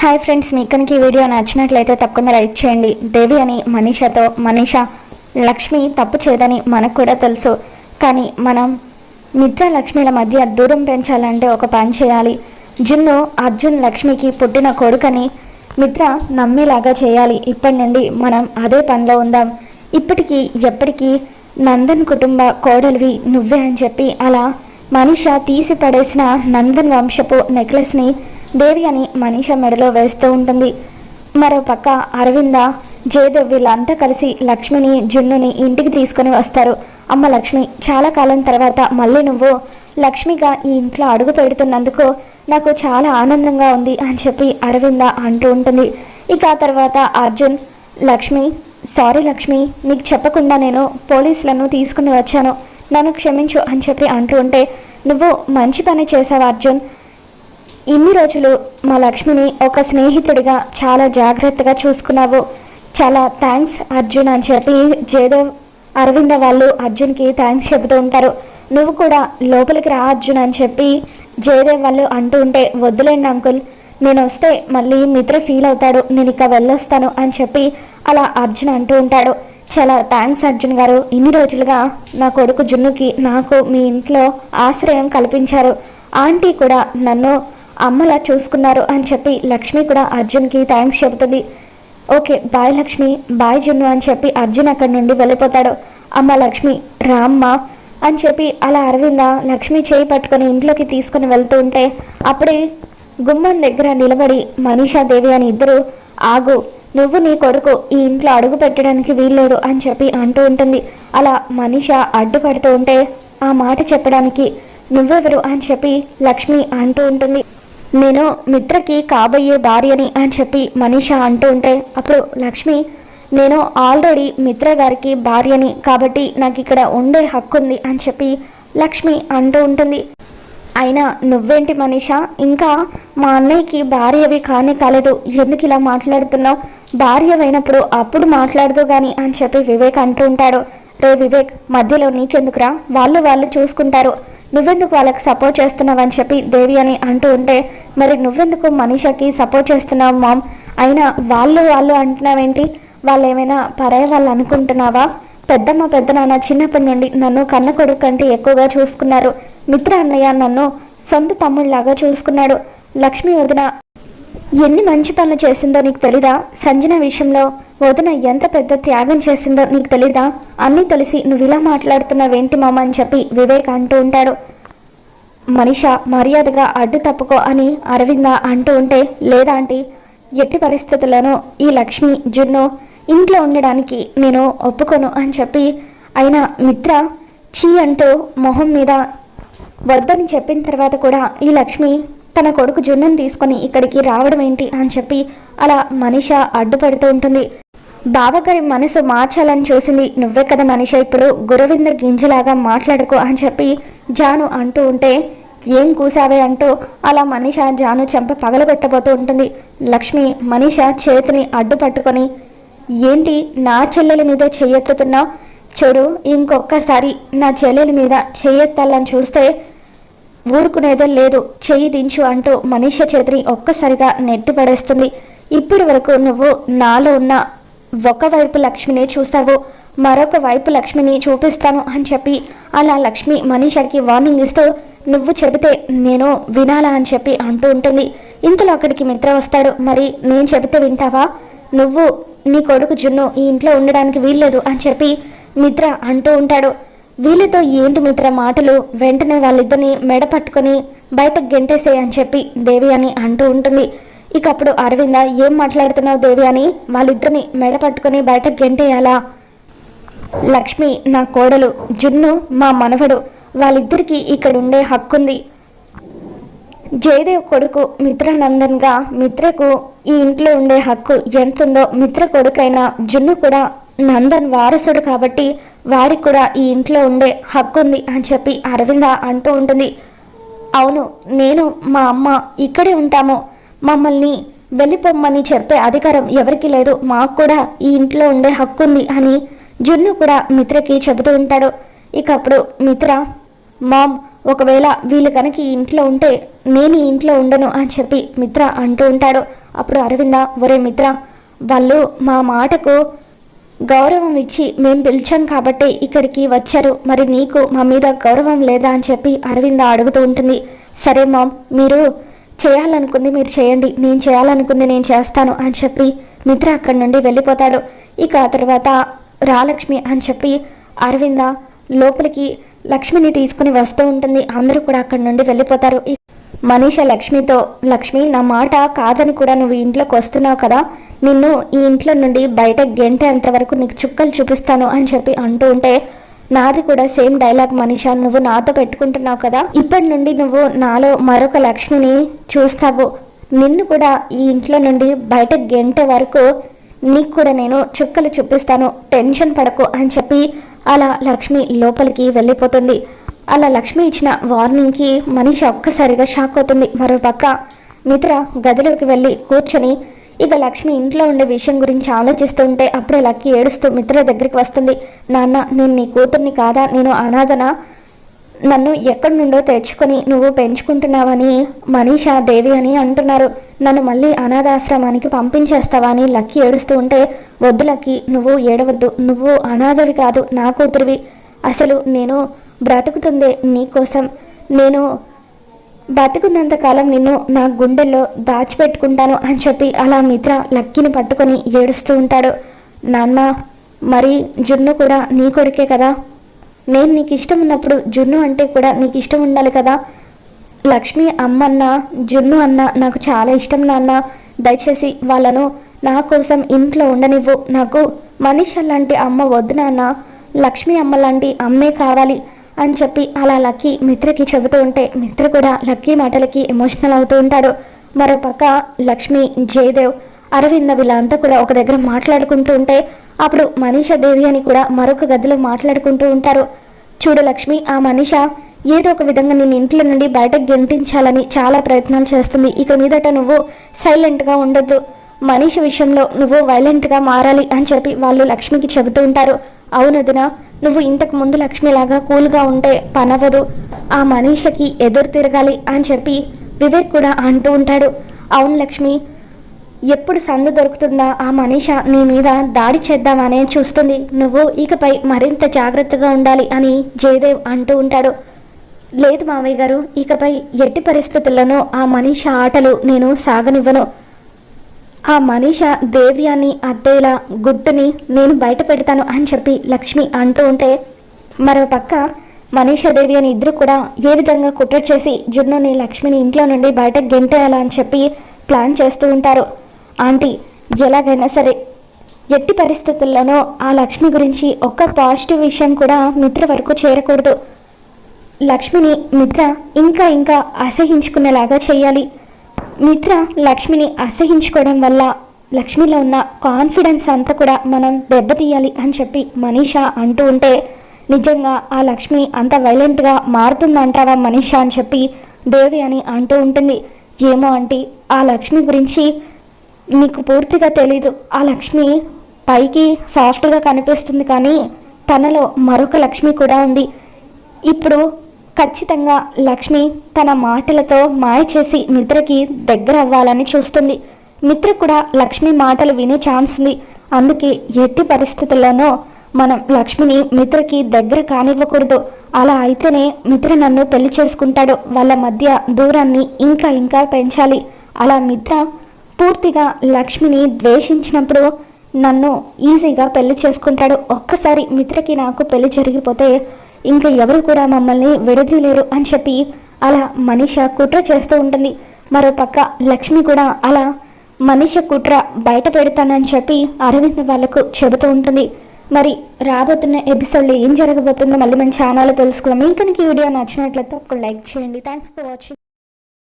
Hi friends మీకు కనుక ఈ వీడియో నచ్చినట్లయితే తప్పకుండా లైక్ చేయండి. దేవి అని మనీషతో మనీష లక్ష్మి తప్పు చేయదని మనకు కూడా తెలుసు. కానీ మనం మిత్ర లక్ష్మిల మధ్య దూరం పెంచాలంటే ఒక పని చేయాలి. జున్ను అర్జున్ లక్ష్మికి పుట్టిన కొడుకని మిత్ర నమ్మేలాగా చేయాలి. ఇప్పటి నుండి మనం అదే పనిలో ఉందాం. ఇప్పటికీ ఎప్పటికీ నందన్ కుటుంబ కోడలివి నువ్వే అని చెప్పి అలా మనీష తీసి పడేసిన నందన్ వంశపు నెక్లెస్ని దేవి అని మనీష మెడలో వేస్తూ ఉంటుంది. మరో పక్క అరవింద జయదేవ్ వీళ్ళంతా కలిసి లక్ష్మిని జున్నుని ఇంటికి తీసుకొని వస్తారు. అమ్మ లక్ష్మి చాలా కాలం తర్వాత మళ్ళీ నువ్వు లక్ష్మిగా ఈ ఇంట్లో అడుగు పెడుతున్నందుకు నాకు చాలా ఆనందంగా ఉంది అని చెప్పి అరవింద అంటూ ఉంటుంది. ఇక ఆ తర్వాత అర్జున్ లక్ష్మి సారీ లక్ష్మి నీకు చెప్పకుండా నేను పోలీసులను తీసుకుని వచ్చాను. నన్ను క్షమించు అని చెప్పి అంటూ ఉంటే నువ్వు మంచి పని చేసావు అర్జున్. ఇన్ని రోజులు మా లక్ష్మిని ఒక స్నేహితుడిగా చాలా జాగ్రత్తగా చూసుకున్నావు. చాలా థ్యాంక్స్ అర్జున్ అని చెప్పి జయదేవ్ అరవింద వాళ్ళు అర్జున్కి థ్యాంక్స్ చెబుతూ ఉంటారు. నువ్వు కూడా లోపలికి రా అర్జున్ అని చెప్పి జయదేవ్ వాళ్ళు అంటూ ఉంటే వద్దులేండి అంకుల్ నేను వస్తే మళ్ళీ మిత్ర ఫీల్ అవుతాడు నేను ఇక వెళ్ళొస్తాను అని చెప్పి అలా అర్జున్ అంటూ ఉంటాడు. చాలా థ్యాంక్స్ అర్జున్ గారు. ఇన్ని రోజులుగా నా కొడుకు జున్నుకి నాకు మీ ఇంట్లో ఆశ్రయం కల్పించారు. ఆంటీ కూడా నన్ను అమ్మలా చూసుకున్నారు అని చెప్పి లక్ష్మి కూడా అర్జున్కి థ్యాంక్స్ చెబుతుంది. ఓకే బాయ్ లక్ష్మి బాయ్ జున్ను అని చెప్పి అర్జున్ అక్కడి నుండి వెళ్ళిపోతాడు. అమ్మ లక్ష్మి రామ్మ అని చెప్పి అలా అరవింద లక్ష్మి చేయి పట్టుకొని ఇంట్లోకి తీసుకొని వెళ్తూ ఉంటే అప్పుడే గుమ్మం దగ్గర నిలబడి మనీషా దేవి అని ఇద్దరు ఆగు నువ్వు నీ కొడుకు ఈ ఇంట్లో అడుగు పెట్టడానికి వీల్లేదు అని చెప్పి అంటూ ఉంటుంది. అలా మనీష అడ్డుపడుతూ ఉంటే ఆ మాట చెప్పడానికి నువ్వెవరు? అని చెప్పి లక్ష్మి అంటూ ఉంటుంది. నేను మిత్రకి కాబోయే భార్యని అని చెప్పి మనీష అంటూ ఉంటే అప్పుడు లక్ష్మి నేను ఆల్రెడీ మిత్ర గారికి భార్యని కాబట్టి నాకు ఇక్కడ ఉండే హక్కు ఉంది అని చెప్పి లక్ష్మి అంటూ ఉంటుంది. అయినా నువ్వేంటి మనీష? ఇంకా మా అన్నయ్యకి భార్యవి కానీ కాలేదు. ఎందుకు ఇలా మాట్లాడుతున్నావు? భార్యవైనప్పుడు అప్పుడు మాట్లాడదు కానీ అని చెప్పి వివేక్ అంటూ ఉంటాడు. రే వివేక్ మధ్యలో నీకెందుకురా? వాళ్ళు వాళ్ళు చూసుకుంటారు. నువ్వెందుకు వాళ్ళకి సపోర్ట్ చేస్తున్నావు అని చెప్పి దేవి అని అంటూ ఉంటే మరి నువ్వెందుకు మనీషకి సపోర్ట్ చేస్తున్నావు మామ్ అయినా వాళ్ళు వాళ్ళు అంటున్నావేంటి? వాళ్ళు ఏమైనా పరాయి వాళ్ళు అనుకుంటున్నావా? పెద్దమ్మ పెద్దనాన్న చిన్నప్పటి నుండి నన్ను కన్న కొడుకు కంటే ఎక్కువగా చూసుకున్నారు. మిత్ర అన్నయ్య నన్ను సొంత తమ్ముళ్ళలాగా చూసుకున్నాడు. లక్ష్మి వదిన ఎన్ని మంచి పనులు చేసిందో నీకు తెలీదా? సంజన విషయంలో వదిన ఎంత పెద్ద త్యాగం చేసిందో నీకు తెలీదా? అన్నీ తెలిసి నువ్వు ఇలా మాట్లాడుతున్నావేంటి మామ అని చెప్పి వివేక్ అంటూ ఉంటాడు. మనిష మర్యాదగా అడ్డు తప్పుకో అని అరవింద అంటూ ఉంటే లేదా ఆంటీ ఎట్టి పరిస్థితుల్లోనూ ఈ లక్ష్మి జున్ను ఇంట్లో ఉండడానికి నేను ఒప్పుకోను అని చెప్పి అయినా మిత్ర చీ అంటూ మొహం మీద వద్దని చెప్పిన తర్వాత కూడా ఈ లక్ష్మి తన కొడుకు జున్నును తీసుకొని ఇక్కడికి రావడం ఏంటి అని చెప్పి అలా మనిష అడ్డుపడుతూ ఉంటుంది. బావగారి మనసు మార్చాలని చూసింది నువ్వే కదా మనిషి ఇప్పుడు గురవిందర్ గింజలాగా మాట్లాడకు అని చెప్పి జాను అంటూ ఉంటే ఏం కూసావే? అంటూ అలా మనిష జాను చెంప పగలబెట్టబోతూ ఉంటుంది. లక్ష్మి మనిష చేతిని అడ్డు పట్టుకొని ఏంటి నా చెల్లెల మీద చెయ్యెత్తుతున్నావు? చూడు ఇంకొక్కసారి నా చెల్లెల మీద చెయ్యెత్తాలని చూస్తే ఊరుకునేదే లేదు చెయ్యి దించు అంటూ మనీష చేతిని ఒక్కసారిగా నెట్టి పడేస్తుంది ఇప్పటి వరకు నువ్వు నాలో ఉన్న ఒకవైపు లక్ష్మిని చూశావు మరొక వైపు లక్ష్మిని చూపిస్తాను అని చెప్పి. అలా లక్ష్మి మనీషాకి వార్నింగ్ ఇస్తూ నువ్వు చెబితే నేను వినాలా అని చెప్పి అంటూ ఉంటుంది. ఇంతలో అక్కడికి మిత్ర వస్తాడు. మరి నేను చెబితే వింటావా? నువ్వు నీ కొడుకు జున్ను ఈ ఇంట్లో ఉండడానికి వీల్లేదు అని చెప్పి మిత్ర అంటూ ఉంటాడు. వీళ్ళతో ఏంటి మిత్ర మాటలు? వెంటనే వాళ్ళిద్దరిని మెడ పట్టుకొని బయటకు గెంటేసేయ్ అని చెప్పి దేవి అని అంటూ ఉంటుంది. ఇక అప్పుడు అరవింద ఏం మాట్లాడుతున్నావు దేవి అని వాళ్ళిద్దరిని మెడ పట్టుకొని బయటకు గెంటేయాలా? లక్ష్మి నా కోడలు జున్ను మా మనవడు వాళ్ళిద్దరికీ ఇక్కడ ఉండే హక్కుంది. జయదేవ్ కొడుకు మిత్రనందన్గా మిత్రకు ఈ ఇంట్లో ఉండే హక్కు ఎంతుందో మిత్ర కొడుకైన జున్ను కూడా నందన్ వారసుడు కాబట్టి వారికి కూడా ఈ ఇంట్లో ఉండే హక్కు ఉంది అని చెప్పి అరవింద అంటూ ఉంటుంది. అవును నేను మా అమ్మ ఇక్కడే ఉంటాము. మమ్మల్ని వెళ్ళిపోమ్మని చెప్పే అధికారం ఎవరికి లేదు. మాకు కూడా ఈ ఇంట్లో ఉండే హక్కు ఉంది అని జున్ను కూడా మిత్రకి చెబుతూ ఉంటాడు. ఇక అప్పుడు మిత్ర మామ్ ఒకవేళ వీళ్ళు కనుక ఈ ఇంట్లో ఉంటే నేను ఈ ఇంట్లో ఉండను అని చెప్పి మిత్ర అంటూ ఉంటాడు. అప్పుడు అరవింద ఒరే మిత్ర వాళ్ళు మా మాటకు గౌరవం ఇచ్చి మేము పిలిచాం కాబట్టి ఇక్కడికి వచ్చారు. మరి నీకు మా మీద గౌరవం లేదా? అని చెప్పి అరవింద అడుగుతూ ఉంటుంది. సరే మామ్ మీరు చేయాలనుకుంది మీరు చేయండి. నేను చేయాలనుకుంది నేను చేస్తాను అని చెప్పి మిత్ర అక్కడి నుండి వెళ్ళిపోతాడు. ఇక ఆ తర్వాత రాలక్ష్మి అని చెప్పి అరవింద లోపలికి లక్ష్మిని తీసుకుని వస్తూ ఉంటుంది. అందరూ కూడా అక్కడి నుండి వెళ్ళిపోతారు. మనీష లక్ష్మితో లక్ష్మి నా మాట కాదని కూడా నువ్వు ఇంట్లోకి వస్తున్నావు కదా. నిన్ను ఈ ఇంట్లో నుండి బయట గెంటేంత వరకు నీకు చుక్కలు చూపిస్తాను అని చెప్పి అంటూ ఉంటే నాది కూడా సేమ్ డైలాగ్ మనిషా నువ్వు నాతో పెట్టుకుంటున్నావు కదా? ఇప్పటి నుండి నువ్వు నాలో మరొక లక్ష్మిని చూస్తావు. నిన్ను కూడా ఈ ఇంట్లో నుండి బయట గెంటే వరకు నీకు కూడా నేను చుక్కలు చూపిస్తాను. టెన్షన్ పడకు అని చెప్పి అలా లక్ష్మి లోపలికి వెళ్ళిపోతుంది. అలా లక్ష్మి ఇచ్చిన వార్నింగ్కి మనిషి ఒక్కసారిగా షాక్ అవుతుంది. మరోపక్క మిత్ర గదిలోకి వెళ్ళి కూర్చొని ఇక లక్ష్మి ఇంట్లో ఉండే విషయం గురించి ఆలోచిస్తూ ఉంటే అప్పుడే లక్కీ ఏడుస్తూ మిత్ర దగ్గరికి వస్తుంది. నాన్న నేను నీ కూతుర్ని కాదా? నేను అనాథన? నన్ను ఎక్కడి నుండో తెచ్చుకొని నువ్వు పెంచుకుంటున్నావని మనీషా దేవి అని అంటున్నారు. నన్ను మళ్ళీ అనాథాశ్రమానికి పంపించేస్తావా అని లక్కీ ఏడుస్తూ ఉంటే వద్దు లక్కీ నువ్వు ఏడవద్దు. నువ్వు అనాథవి కాదు నా కూతురివి. అసలు నేను బ్రతుకుతుందే నీకోసం. నేను బతుకున్నంతకాలం నిన్ను నా గుండెల్లో దాచిపెట్టుకుంటాను అని చెప్పి అలా మిత్ర లక్కీని పట్టుకొని ఏడుస్తూ ఉంటాడు. నాన్న మరి జున్ను కూడా నీ కొడుకే కదా? నేను నీకు ఇష్టం ఉన్నప్పుడు జున్ను అంటే కూడా నీకు ఇష్టం ఉండాలి కదా? లక్ష్మి అమ్మన్న జున్ను అన్న నాకు చాలా ఇష్టం నాన్న. దయచేసి వాళ్ళను నా కోసం ఇంట్లో ఉండనివ్వు. నాకు మనిషి లాంటి అమ్మ వద్దు నాన్న. లక్ష్మి అమ్మ లాంటి అమ్మే కావాలి. అని చెప్పి అలా లక్కీ మిత్రకి చెబుతూ ఉంటే మిత్ర కూడా లక్కీ మాటలకి ఎమోషనల్ అవుతూ ఉంటాడు. మరోపక్క లక్ష్మి జయదేవ్ అరవింద వీళ్ళంతా కూడా ఒక దగ్గర మాట్లాడుకుంటూ ఉంటే అప్పుడు మనీషా దేవి అని కూడా మరొక గదిలో మాట్లాడుకుంటూ ఉంటారు. చూడు లక్ష్మి ఆ మనీష ఏదో ఒక విధంగా నేను ఇంట్లో నుండి బయటకు గెంటించాలని చాలా ప్రయత్నాలు చేస్తుంది. ఇక మీదట నువ్వు సైలెంట్గా ఉండొద్దు. మనీష విషయంలో నువ్వు వైలెంట్గా మారాలి అని చెప్పి వాళ్ళు లక్ష్మికి చెబుతూ ఉంటారు. అవునదినా నువ్వు ఇంతకు ముందు లక్ష్మిలాగా కూల్గా ఉంటే పనవదు ఆ మనీషకి ఎదురు తిరగాలి అని చెప్పి వివేక్ కూడా అంటూ ఉంటాడు. అవును లక్ష్మి ఎప్పుడు సందు దొరుకుతుందా? ఆ మనీష నీ మీద దాడి చేద్దామనే చూస్తుంది. నువ్వు ఇకపై మరింత జాగ్రత్తగా ఉండాలి అని జయదేవ్ అంటూ ఉంటాడు. లేదు మావయ్య గారు ఇకపై ఎట్టి పరిస్థితుల్లోనూ ఆ మనీష ఆటలు నేను సాగనివ్వను. ఆ మనీష దేవ్యాన్ని అత్తయ్యల గుట్టుని నేను బయట పెడతాను అని చెప్పి లక్ష్మి అంటూ ఉంటే మరో పక్క మనీష దేవి అని ఇద్దరు కూడా ఏ విధంగా కుట్ర చేసి జున్నుని లక్ష్మిని ఇంట్లో నుండి బయటకు గెంటేయాలా అని చెప్పి ప్లాన్ చేస్తూ ఉంటారు. ఆంటీ ఎలాగైనా సరే ఎట్టి పరిస్థితుల్లోనో ఆ లక్ష్మి గురించి ఒక్క పాజిటివ్ విషయం కూడా మిత్ర వరకు చేరకూడదు. లక్ష్మిని మిత్ర ఇంకా ఇంకా అసహించుకునేలాగా చేయాలి. మిత్ర లక్ష్మిని అసహించుకోవడం వల్ల లక్ష్మిలో ఉన్న కాన్ఫిడెన్స్ అంతా కూడా మనం దెబ్బతీయాలి అని చెప్పి మనీషా అంటూ ఉంటే నిజంగా ఆ లక్ష్మి అంత వైలెంట్గా మారుతుందంటావా మనీషా? అని చెప్పి దేవి అని అంటూ ఉంటుంది. ఏమో అంటే ఆ లక్ష్మి గురించి మీకు పూర్తిగా తెలీదు. ఆ లక్ష్మి పైకి సాఫ్ట్గా కనిపిస్తుంది కానీ తనలో మరొక లక్ష్మి కూడా ఉంది. ఇప్పుడు ఖచ్చితంగా లక్ష్మి తన మాటలతో మాయ చేసి మిత్రకి దగ్గర అవ్వాలని చూస్తుంది. మిత్ర కూడా లక్ష్మి మాటలు వినే ఛాన్స్ ఉంది. అందుకే ఎట్టి పరిస్థితుల్లోనూ మనం లక్ష్మిని మిత్రకి దగ్గర కానివ్వకూడదు. అలా అయితేనే మిత్ర నన్ను పెళ్ళి చేసుకుంటాడు. వాళ్ళ మధ్య దూరాన్ని ఇంకా ఇంకా పెంచాలి. అలా మిత్ర పూర్తిగా లక్ష్మిని ద్వేషించినప్పుడు నన్ను ఈజీగా పెళ్ళి చేసుకుంటాడు. ఒక్కసారి మిత్రకి నాకు పెళ్ళి జరిగిపోతే ఇంకా ఎవరు కూడా మమ్మల్ని విడదీయలేరు అని చెప్పి అలా మనిష కుట్ర చేస్తూ ఉంటుంది. మరో పక్క లక్ష్మి కూడా అలా మనిష కుట్ర బయట పెడతానని చెప్పి అరవింద్ వాళ్ళకు చెబుతూ ఉంటుంది. మరి రాబోతున్న ఎపిసోడ్లో ఏం జరగబోతుందో మళ్ళీ మన ఛానల్లో తెలుసుకుందాం. ఇంకా ఈ వీడియో నచ్చినట్లయితే ఒక లైక్ చేయండి. Thanks for watching